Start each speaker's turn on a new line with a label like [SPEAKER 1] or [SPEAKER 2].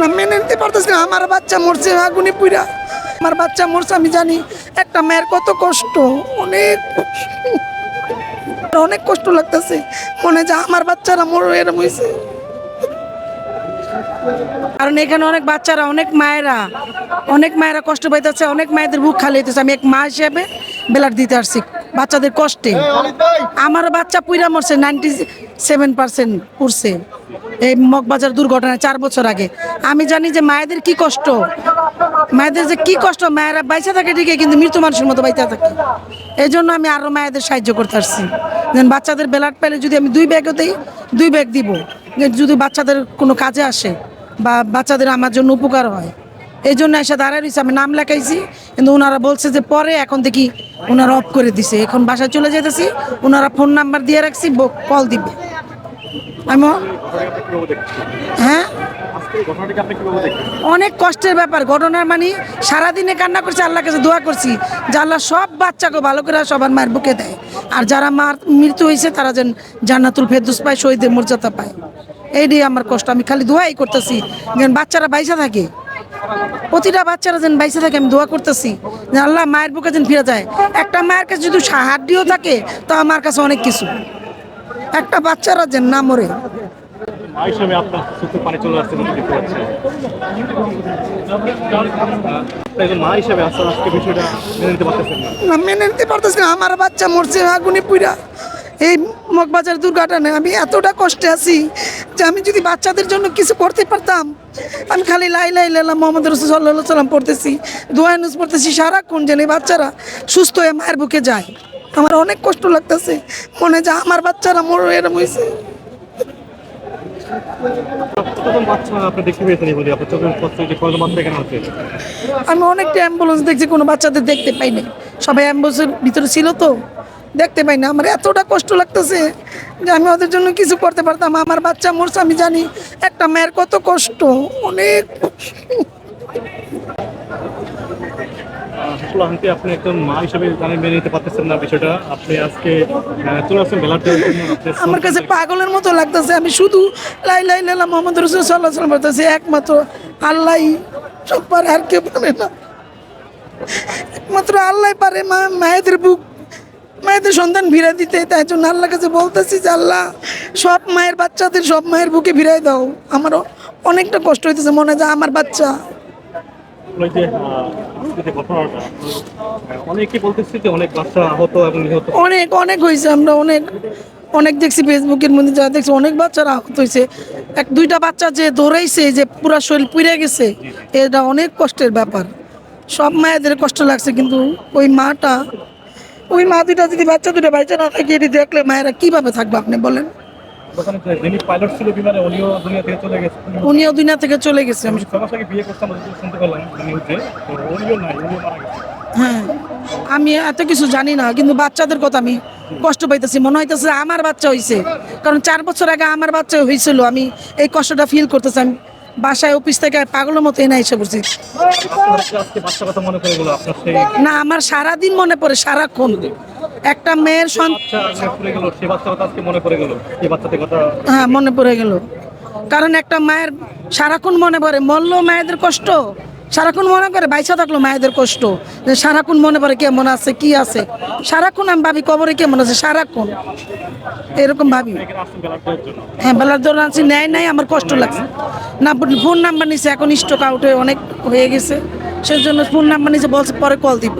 [SPEAKER 1] না মেনে নিতে পারতেছি না। আমার বাচ্চা মরছে আগুনে পুইরা। আমার বাচ্চা মরছে আমি জানি একটা মেয়ের কত কষ্ট অনেক কষ্ট। অনেক কষ্ট লাগতেছে। মনে যে আমার বাচ্চারা মর এরম হয়েছে কারণ এখানে অনেক বাচ্চারা অনেক মায়েরা অনেক মায়েরা কষ্ট পাইতেছে অনেক মায়েদের বুক খালি হইতেছে। আমি এক মা হিসেবে বেলার দিতে আসছি বাচ্চাদের কষ্টে। আমার বাচ্চা পুইরা মরছে নাইনটি সেভেন পার্সেন্ট পড়ছে। এই মগবাজার দুর্ঘটনায় চার বছর আগে। আমি জানি যে মায়েদের কি কষ্ট। মায়েদের যে কি কষ্ট, মায়েরা বাইচা থাকে ঠিকই, কিন্তু মৃত্যু মানুষের মতো বাইচা থাকে। এই জন্য আমি আরও মায়েদের সাহায্য করতে আসছি। যেন বাচ্চাদের ব্লাড পেলে যদি আমি দুই ব্যাগও দিই, দুই ব্যাগ দিব। যদি বাচ্চাদের কোনো কাজে আসে বা বাচ্চাদের আমার জন্য উপকার হয়। এই জন্য এসে দাঁড়ায় রয়েছে আমি নাম লেখাইছি, কিন্তু ওনারা বলছে যে পরে এখন দেখি ওনারা অফ করে দিছে। এখন বাসায় চলে যেতেছি ওনারা ফোন নাম্বার দিয়ে রাখছি কল দিবে। হ্যাঁ? অনেক কষ্টের ব্যাপার, ঘটনার মানে সারাদিনে কান্না করছি আল্লাহ কাছে দোয়া করছি, যে আল্লাহ সব বাচ্চাকে ভালো করে সবার মায়ের বুকে দেয়। আর যারা মার মৃত্যু হয়েছে, তারা যেন জান্নাতুল ফেরদুস পায়, শহীদের মর্যাদা পায়। এইটাই আমার কষ্ট, আমি খালি দোয়াই করতেছি, যেন বাচ্চারা বাইসা থাকে। প্রতিটা বাচ্চারা যেন বাইসে থাকে, আমি দোয়া করতেছি যে আল্লাহ মায়ের বুকে যেন ফিরে যায়। একটা মায়ের কাছে যদি সাহায্যও থাকে, তো আমার কাছে অনেক কিছু। একটা বাচ্চারা যেন না মরে।
[SPEAKER 2] না।
[SPEAKER 1] মেনে নিতে পারতেছি না। আমার বাচ্চা মরছে আগুনে পুইরা। এই মগবাজার দুর্ঘটনায় আমি এতটা কষ্টে আছি যে আমি যদি বাচ্চাদের জন্য কিছু করতে পারতাম আমি খালি লাই লাই লাইলাম মোহাম্মদ রসুল সাল্লাহ সাল্লাম পড়তেছি দোয়ানুস পড়তেছি সারাক্ষণ যেন বাচ্চারা সুস্থ হয়ে মায়ের বুকে যায়। আমার অনেক কষ্ট লাগতেছে। মনে যা আমার বাচ্চারা মর এরম হয়েছে আমি অনেকটা অ্যাম্বুলেন্স দেখছি কোনো বাচ্চাদের দেখতে পাইনি সবাই অ্যাম্বুলেন্সের ভিতরে ছিল তো দেখতে পাই না। আমার এতটা কষ্ট লাগতেছে যে আমি ওদের জন্য কিছু করতে পারতাম। আমার বাচ্চা মরছে আমি জানি একটা মেয়ের কত কষ্ট অনেক
[SPEAKER 2] আসলে আপনি একজন মা হিসাবে মেনে নিতে পারতেছেন না বিষয়টা। আপনি আজকে চলে আসছেন
[SPEAKER 1] আমার কাছে পাগলের মতো লাগতেছে। আমি শুধু লাই লাই লাইলা মোহাম্মদ রসুল সাল্লাহ সাল্লাম বলতেছি একমাত্র আল্লাহ সব পারে আর কেউ পারে না। একমাত্র আল্লাহ পারে মা মায়েদের বুক মায়েদের সন্তান ভিড়ে দিতে। তাই জন্য আল্লাহ কাছে বলতেছি যে আল্লাহ সব মায়ের বাচ্চাদের সব মায়ের বুকে ভিড়াই দাও। আমারও অনেকটা কষ্ট হইতেছে মনে হয় যে আমার বাচ্চা
[SPEAKER 2] ওই যে অনেকে বলতেছে যে অনেক বাচ্চা আহত এবং নিহত।
[SPEAKER 1] অনেক অনেক হয়েছে, আমরা অনেক অনেক দেখছি ফেসবুকের মধ্যে যা দেখছি, অনেক বাচ্চারা আহত হয়েছে। এক, দুইটা বাচ্চা যে দৌড়াইছে যে পুরা শরীর পুড়ে গেছে, এটা অনেক কষ্টের ব্যাপার। সব মায়েদের কষ্ট লাগছে, কিন্তু ওই মাটা, ওই মা দুটা যদি বাচ্চা দুটো বাচ্চা না থাকে, এটি দেখলে মায়েরা কীভাবে থাকবে, আপনি বলেন?
[SPEAKER 2] উনিও দুনিয়া থেকে চলে গেছে।
[SPEAKER 1] উনিও দুনিয়া থেকে চলে গেছে। আমি হ্যাঁ আমি এত কিছু জানি না কিন্তু বাচ্চাদের কথা আমি কষ্ট পাইতেছি। মনে হইতেছে আমার বাচ্চা হয়েছে কারণ চার বছর আগে আমার বাচ্চা হয়েছিল আমি এই কষ্টটা ফিল করতেছি। আমি বাসায় অফিস থেকে পাগলের মতো এনে এসে পড়ছি। না আমার সারাদিন মনে পড়ে সারাক্ষণ। একটা মেয়ের হ্যাঁ মনে পড়ে গেল। কারণ একটা মায়ের সারাক্ষণ মনে পড়ে মরলো মায়েদের কষ্ট। সারাক্ষণ মনে করে বাইসা থাকল মায়েদের কষ্ট। যে সারাক্ষণ মনে পড়ে কেমন আছে কি আছে? সারাক্ষণ আমি ভাবি কবরে কেমন আছে সারাক্ষণ। এরকম ভাবি। হ্যাঁ বেলার দৌড় আনছি নেয় নাই আমার কষ্ট লাগছে। না ফোন নাম্বার নিছে এখন স্টক আউট হয়ে অনেক হয়ে গেছে। সেই জন্য ফোন নাম্বার নিছে বলছে পরে কল দিব।